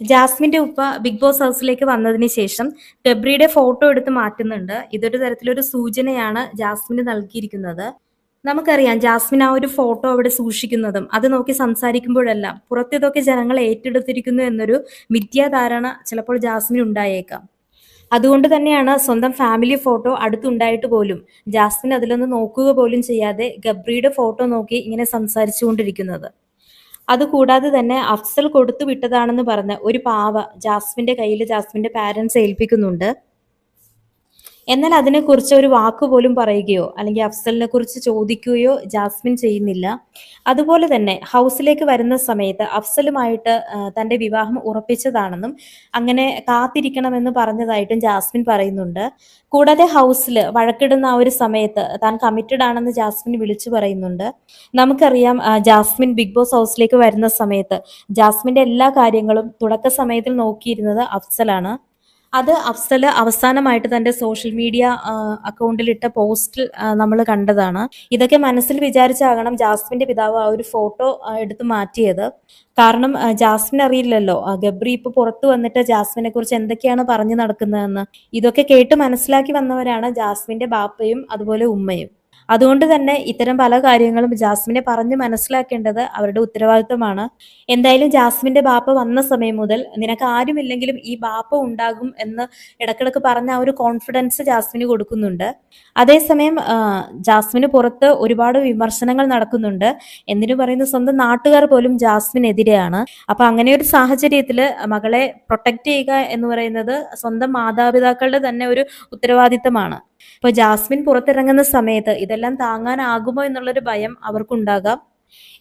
ജാസ്മിന്റെ ഉപ്പ big boss ഹൗസിലേക്ക് വന്നതിന് ശേഷം ഗബ്രിയുടെ ഫോട്ടോ എടുത്ത് മാറ്റുന്നുണ്ട്. ഇതൊരു തരത്തിലൊരു സൂചനയാണ് ജാസ്മിന് നൽകിയിരിക്കുന്നത്. നമുക്കറിയാം ജാസ്മിൻ ആ ഒരു ഫോട്ടോ അവിടെ സൂക്ഷിക്കുന്നതും അത് നോക്കി സംസാരിക്കുമ്പോഴെല്ലാം പുറത്തിതൊക്കെ ജനങ്ങൾ ഏറ്റെടുത്തിരിക്കുന്നു എന്നൊരു മിഥ്യാധാരണ ചിലപ്പോൾ ജാസ്മിൻ ഉണ്ടായേക്കാം. അതുകൊണ്ട് തന്നെയാണ് സ്വന്തം ഫാമിലി ഫോട്ടോ അടുത്തുണ്ടായിട്ട് പോലും ജാസ്മിൻ അതിലൊന്ന് നോക്കുക പോലും ചെയ്യാതെ ഗബ്രിയുടെ ഫോട്ടോ നോക്കി ഇങ്ങനെ സംസാരിച്ചുകൊണ്ടിരിക്കുന്നത്. അതുകൂടാതെ തന്നെ അഫ്സൽ കൊടുത്തു വിട്ടതാണെന്ന് പറഞ്ഞ് ഒരു പാവ ജാസ്മിന്റെ കയ്യിൽ ജാസ്മിന്റെ പാരന്റ്സ് ഏൽപ്പിക്കുന്നുണ്ട്. എന്നാൽ അതിനെക്കുറിച്ച് ഒരു വാക്ക് പോലും പറയുകയോ അല്ലെങ്കിൽ അഫ്സലിനെ കുറിച്ച് ചോദിക്കുകയോ ജാസ്മിൻ ചെയ്യുന്നില്ല. അതുപോലെ തന്നെ ഹൗസിലേക്ക് വരുന്ന സമയത്ത് അഫ്സലുമായിട്ട് തന്റെ വിവാഹം ഉറപ്പിച്ചതാണെന്നും അങ്ങനെ കാത്തിരിക്കണമെന്ന് പറഞ്ഞതായിട്ടും ജാസ്മിൻ പറയുന്നുണ്ട്. കൂടാതെ ഹൗസിൽ വഴക്കിടുന്ന ആ ഒരു സമയത്ത് താൻ കമ്മിറ്റഡ് ആണെന്ന് ജാസ്മിൻ വിളിച്ചു പറയുന്നുണ്ട്. നമുക്കറിയാം ജാസ്മിൻ ബിഗ് ബോസ് ഹൗസിലേക്ക് വരുന്ന സമയത്ത് ജാസ്മിന്റെ എല്ലാ കാര്യങ്ങളും തുടക്ക സമയത്തിൽ നോക്കിയിരുന്നത് അഫ്സലാണ്. അത് അഫ്സൽ അവസാനമായിട്ട് തന്റെ സോഷ്യൽ മീഡിയ അക്കൗണ്ടിലിട്ട പോസ്റ്റിൽ നമ്മൾ കണ്ടതാണ്. ഇതൊക്കെ മനസ്സിൽ വിചാരിച്ചാകണം ജാസ്മിന്റെ പിതാവ് ആ ഒരു ഫോട്ടോ എടുത്ത് മാറ്റിയത്. കാരണം ജാസ്മിൻ അറിയില്ലല്ലോ ഗബ്രി ഇപ്പൊ പുറത്തു വന്നിട്ട് ജാസ്മിനെ കുറിച്ച് എന്തൊക്കെയാണ് പറഞ്ഞു നടക്കുന്നതെന്ന്. ഇതൊക്കെ കേട്ട് മനസ്സിലാക്കി വന്നവരാണ് ജാസ്മിന്റെ ബാപ്പയും അതുപോലെ ഉമ്മയും. അതുകൊണ്ട് തന്നെ ഇത്തരം പല കാര്യങ്ങളും ജാസ്മിനെ പറഞ്ഞ് മനസ്സിലാക്കേണ്ടത് അവരുടെ ഉത്തരവാദിത്വമാണ്. എന്തായാലും ജാസ്മിന്റെ ബാപ്പ വന്ന സമയം മുതൽ നിനക്ക് ആരുമില്ലെങ്കിലും ഈ ബാപ്പ ഉണ്ടാകും എന്ന് ഇടക്കിടക്ക് പറഞ്ഞ ആ ഒരു കോൺഫിഡൻസ് ജാസ്മിന് കൊടുക്കുന്നുണ്ട്. അതേസമയം ജാസ്മിന് പുറത്ത് ഒരുപാട് വിമർശനങ്ങൾ നടക്കുന്നുണ്ട്. എന്തിനു പറയുന്ന സ്വന്തം നാട്ടുകാർ പോലും ജാസ്മിനെതിരെയാണ്. അപ്പൊ അങ്ങനെ ഒരു സാഹചര്യത്തിൽ മകളെ പ്രൊട്ടക്ട് ചെയ്യുക എന്ന് പറയുന്നത് സ്വന്തം മാതാപിതാക്കളുടെ തന്നെ ഒരു ഉത്തരവാദിത്തമാണ് ഇപ്പൊ ജാസ്മിൻ പുറത്തിറങ്ങുന്ന സമയത്ത് ഇതെല്ലാം താങ്ങാനാകുമോ എന്നുള്ളൊരു ഭയം അവർക്കുണ്ടാകാം.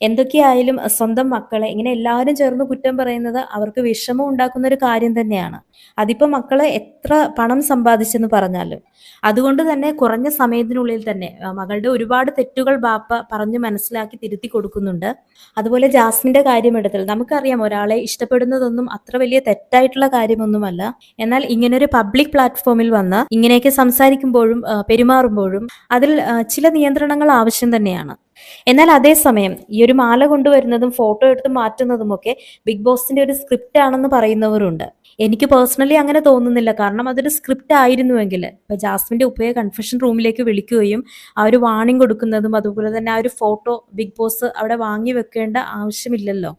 എന്തൊക്കെയായാലും സ്വന്തം മക്കളെ ഇങ്ങനെ എല്ലാവരും ചേർന്ന് കുറ്റം പറയുന്നത് അവർക്ക് വിഷമം ഉണ്ടാക്കുന്ന ഒരു കാര്യം തന്നെയാണ്. അതിപ്പോ മക്കളെ എത്ര പണം സമ്പാദിച്ചെന്ന് പറഞ്ഞാലും അതുകൊണ്ട് തന്നെ കുറഞ്ഞ സമയത്തിനുള്ളിൽ തന്നെ മകളുടെ ഒരുപാട് തെറ്റുകൾ ബാപ്പ പറഞ്ഞു മനസ്സിലാക്കി തിരുത്തി കൊടുക്കുന്നുണ്ട്. അതുപോലെ ജാസ്മിന്റെ കാര്യമെടുത്താൽ നമുക്കറിയാം ഒരാളെ ഇഷ്ടപ്പെടുന്നതൊന്നും അത്ര വലിയ തെറ്റായിട്ടുള്ള കാര്യമൊന്നുമല്ല. എന്നാൽ ഇങ്ങനൊരു പബ്ലിക് പ്ലാറ്റ്ഫോമിൽ വന്ന് ഇങ്ങനെയൊക്കെ സംസാരിക്കുമ്പോഴും പെരുമാറുമ്പോഴും അതിൽ ചില നിയന്ത്രണങ്ങൾ ആവശ്യം തന്നെയാണ്. എന്നാൽ അതേസമയം ഈ ഒരു മാല കൊണ്ടുവരുന്നതും ഫോട്ടോ എടുത്ത് മാറ്റുന്നതും ഒക്കെ ബിഗ് ബോസിന്റെ ഒരു സ്ക്രിപ്റ്റ് ആണെന്ന് പറയുന്നവരുണ്ട്. എനിക്ക് പേഴ്സണലി അങ്ങനെ തോന്നുന്നില്ല. കാരണം അതൊരു സ്ക്രിപ്റ്റ് ആയിരുന്നുവെങ്കിൽ ഇപ്പൊ ജാസ്മിന്റെ ഉപ്പയെ കൺഫെഷൻ റൂമിലേക്ക് വിളിക്കുകയും ആ ഒരു വാണിംഗ് കൊടുക്കുന്നതും അതുപോലെ തന്നെ ആ ഒരു ഫോട്ടോ ബിഗ് ബോസ് അവിടെ വാങ്ങി വെക്കേണ്ട ആവശ്യമില്ലല്ലോ.